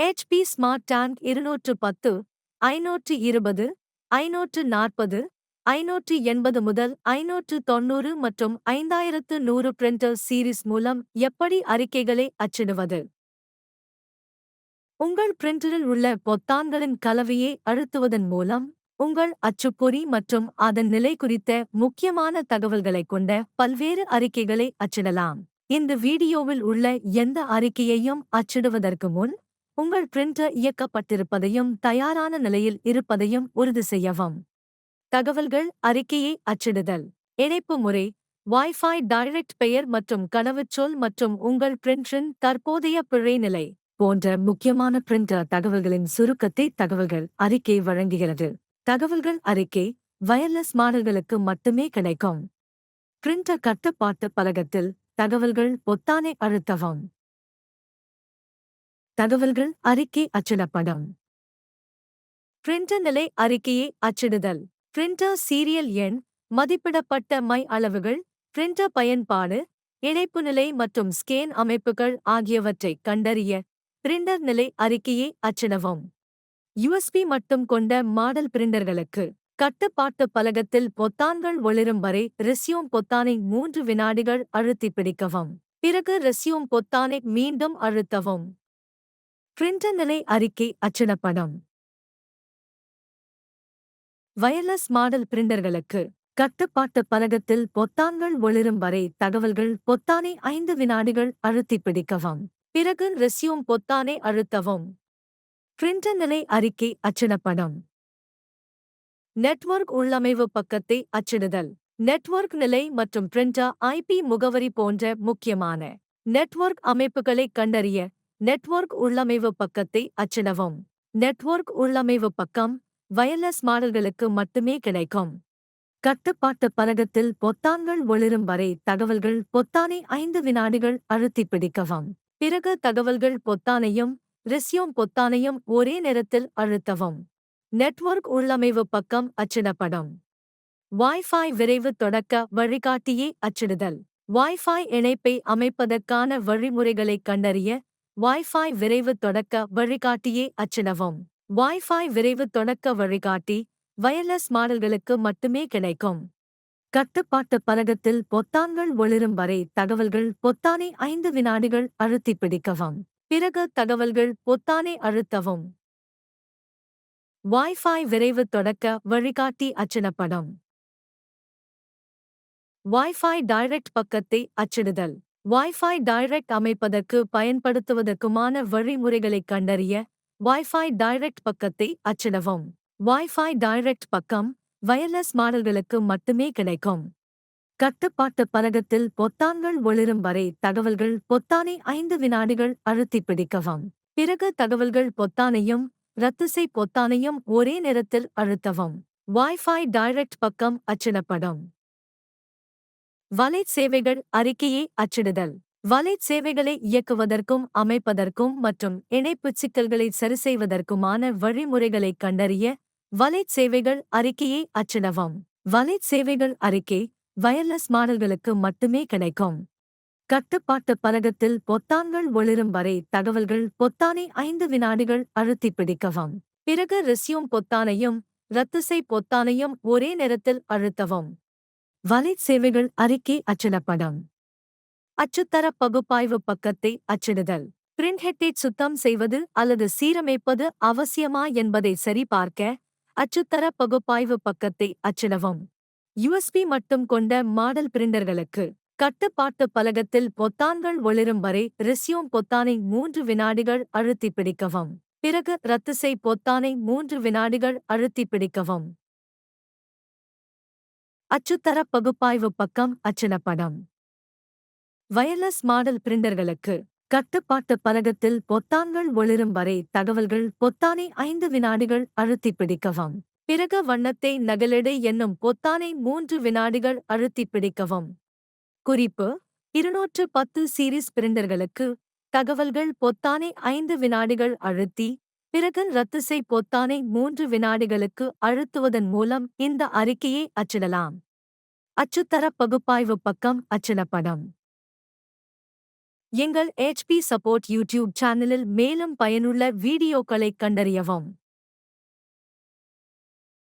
HP smart tank இருநூற்று பத்து ஐநூற்று இருபது ஐநூற்று நாற்பது ஐநூற்று எண்பது முதல் ஐநூற்று தொன்னூறு மற்றும் ஐந்தாயிரத்து நூறு பிரிண்டர் சீரிஸ் மூலம் எப்படி அறிக்கைகளை அச்சிடுவது? உங்கள் பிரிண்டரில் உள்ள பொத்தான்களின் கலவையை அழுத்துவதன் மூலம் உங்கள் அச்சுப்பொறி மற்றும் அதன் நிலை குறித்த முக்கியமான தகவல்களைக் கொண்ட பல்வேறு அறிக்கைகளை அச்சிடலாம். இந்த வீடியோவில் உள்ள எந்த அறிக்கையையும் அச்சிடுவதற்கு முன் உங்கள் பிரிண்டர் இயக்கப்பட்டிருப்பதையும் தயாரான நிலையில் இருப்பதையும் உறுதி செய்யவும். தகவல்கள் அறிக்கையை அச்சிடுதல். இணைப்பு முறை வைஃபை டைரக்ட் பெயர் மற்றும் கனவுச்சொல் மற்றும் உங்கள் பிரிண்டரின் தற்போதைய பிழை நிலை போன்ற முக்கியமான பிரிண்டர் தகவல்களின் சுருக்கத்தை தகவல்கள் அறிக்கை வழங்குகிறது. தகவல்கள் அறிக்கை வயர்லெஸ் மாடல்களுக்கு மட்டுமே கிடைக்கும். பிரிண்டர் கட்டுப்பாட்டு பலகத்தில் தகவல்கள் பொத்தானை அழுத்தவும். தகவல்கள் அறிக்கை அச்சிடப்படும். பிரிண்டர் நிலை அறிக்கையை அச்சிடுதல். பிரிண்டர் சீரியல் எண் மதிப்பிடப்பட்ட மை அளவுகள் பிரிண்டர் பயன்பாடு இணைப்பு நிலை மற்றும் ஸ்கேன் அமைப்புகள் ஆகியவற்றை கண்டறிய பிரிண்டர் நிலை அறிக்கையை அச்சிடவும். யுஎஸ்பி மட்டும் கொண்ட மாடல் பிரிண்டர்களுக்கு கட்டுப்பாட்டு பலகத்தில் பொத்தான்கள் ஒளிரும் வரை ரெஸ்யூம் பொத்தானை மூன்று வினாடிகள் அழுத்தி பிடிக்கவும். பிறகு ரெஸ்யூம் பொத்தானை மீண்டும் அழுத்தவும். பிரிண்டர் நிலை அறிக்கை அச்சிடப்படும் வயர்லெஸ் மாடல் பிரிண்டர்களுக்கு கட்டுப்பாட்டு பலகத்தில் பொத்தான்கள் ஒளிரும் வரை தகவல்கள் பொத்தானை ஐந்து வினாடிகள் அழுத்தி பிடிக்கவும் பிறகு ரெஸ்யூம் பொத்தானை அழுத்தவும். பிரிண்டர் நிலை அறிக்கை அச்சிடப்படும் நெட்வொர்க் உள்ளமைவு பக்கத்தை அச்சிடுதல். நெட்வொர்க் நிலை மற்றும் பிரிண்டா ஐபி முகவரி போன்ற முக்கியமான நெட்வொர்க் அமைப்புகளை கண்டறிய நெட்வொர்க் உள்ளமைவு பக்கத்தை அச்சிடவும். நெட்வொர்க் உள்ளமைவு பக்கம் வயர்லெஸ் மாடல்களுக்கு மட்டுமே கிடைக்கும். கட்டுப்பாட்டு பலகத்தில் பொத்தான்கள் ஒளிரும் வரை தகவல்கள் பொத்தானை ஐந்து வினாடிகள் அழுத்தி பிடிக்கவும். பிறகு தகவல்கள் பொத்தானையும் ரெஸ்யூம் பொத்தானையும் ஒரே நேரத்தில் அழுத்தவும். நெட்வொர்க் உள்ளமைவு பக்கம் அச்சிடப்படும். வைஃபை விரைவு தொடக்க வழிகாட்டியை அச்சிடுதல். வைஃபை இணைப்பை அமைப்பதற்கான வழிமுறைகளைக் கண்டறிய வைஃபை விரைவு தொடக்க வழிகாட்டியை அச்சிடவும். வைஃபை விரைவு தொடக்க வழிகாட்டி வயர்லெஸ் மாடல்களுக்கு மட்டுமே கிடைக்கும். கட்டுப்பாட்டு பலகத்தில் பொத்தான்கள் ஒளிரும் வரை தகவல்கள் பொத்தானை ஐந்து வினாடிகள் அழுத்தி பிடிக்கவும். பிறகு தகவல்கள் பொத்தானை அழுத்தவும். வைஃபை விரைவு தொடக்க வழிகாட்டி அச்சிடப்படும். வைஃபை டைரக்ட் பக்கத்தை அச்சிடுதல். வைஃபை டைரக்ட் அமைப்பதற்கு பயன்படுத்துவதற்குமான வழிமுறைகளைக் கண்டறிய வைஃபை டைரக்ட் பக்கத்தை அச்சிடவும். வைஃபை டைரக்ட் பக்கம் வயர்லெஸ் மாடல்களுக்கு மட்டுமே கிடைக்கும். கட்டுப்பாட்டு பலகத்தில் பொத்தான்கள் ஒளிரும் வரை தகவல்கள் பொத்தானை ஐந்து வினாடிகள் அழுத்தி பிடிக்கவும். பிறகு தகவல்கள் பொத்தானையும் ரத்துசை பொத்தானையும் ஒரே நேரத்தில் அழுத்தவும். வைஃபை டைரக்ட் பக்கம் அச்சிடப்படும். வலைச் சேவைகள் அறிக்கையை அச்சிடுதல். வலைச் சேவைகளை இயக்குவதற்கும் அமைப்பதற்கும் மற்றும் இணைப்பு சிக்கல்களை சரிசெய்வதற்குமான வழிமுறைகளைக் கண்டறிய வலைச் சேவைகள் அறிக்கையை அச்சிடவும். வலைச் சேவைகள் அறிக்கை வயர்லெஸ் மாடல்களுக்கு மட்டுமே கிடைக்கும். கட்டுப்பாட்டு பலகத்தில் பொத்தான்கள் ஒளிரும் வரை தகவல்கள் பொத்தானை ஐந்து வினாடிகள் அழுத்தி பிடிக்கவும். பிறகு ரெஸ்யூம் பொத்தானையும் ரத்துசை பொத்தானையும் ஒரே நேரத்தில் அழுத்தவும். வலை சேவைகள் அறிக்கை அச்சிடப்படும். அச்சுத்தர பகுப்பாய்வு பக்கத்தை அச்சிடுதல். பிரிண்ட் சுத்தம் செய்வது அல்லது சீரமைப்பது அவசியமா என்பதை சரிபார்க்க அச்சுத்தர பகுப்பாய்வு பக்கத்தை அச்சிடவும். யுஎஸ்பி மட்டும் கொண்ட மாடல் பிரிண்டர்களுக்கு கட்டுப்பாட்டு பலகத்தில் பொத்தான்கள் ஒளிரும் வரை ரெஸ்யூம் பொத்தானை மூன்று வினாடிகள் அழுத்தி பிடிக்கவும். பிறகு ரத்துசை பொத்தானை மூன்று வினாடிகள் அழுத்தி பிடிக்கவும். அச்சுத்தர பகுப்பாய்வு பக்கம் அச்சிடப்படும் வயர்லெஸ் மாடல் பிரிண்டர்களுக்கு கட்டுப்பாட்டு பலகத்தில் பொத்தான்கள் ஒளிரும் வரை தகவல்கள் பொத்தானை ஐந்து வினாடிகள் அழுத்தி பிடிக்கவும். பிறகு வண்ணத்தை நகலெடு என்னும் பொத்தானை மூன்று வினாடிகள் அழுத்தி பிடிக்கவும். குறிப்பு இருநூற்று பத்து சீரிஸ் பிரிண்டர்களுக்கு தகவல்கள் பொத்தானை ஐந்து வினாடிகள் அழுத்தி பிறகு ரத்துசை பொத்தானை மூன்று வினாடிகளுக்கு அழுத்துவதன் மூலம் இந்த அறிக்கையை அச்சிடலாம். அச்சுத்தர பகுப்பாய்வு பக்கம் அச்சிடப்படும். எங்கள் ஹெச்பி சப்போர்ட் யூடியூப் சேனலில் மேலும் பயனுள்ள வீடியோக்களைக் கண்டறியவும்.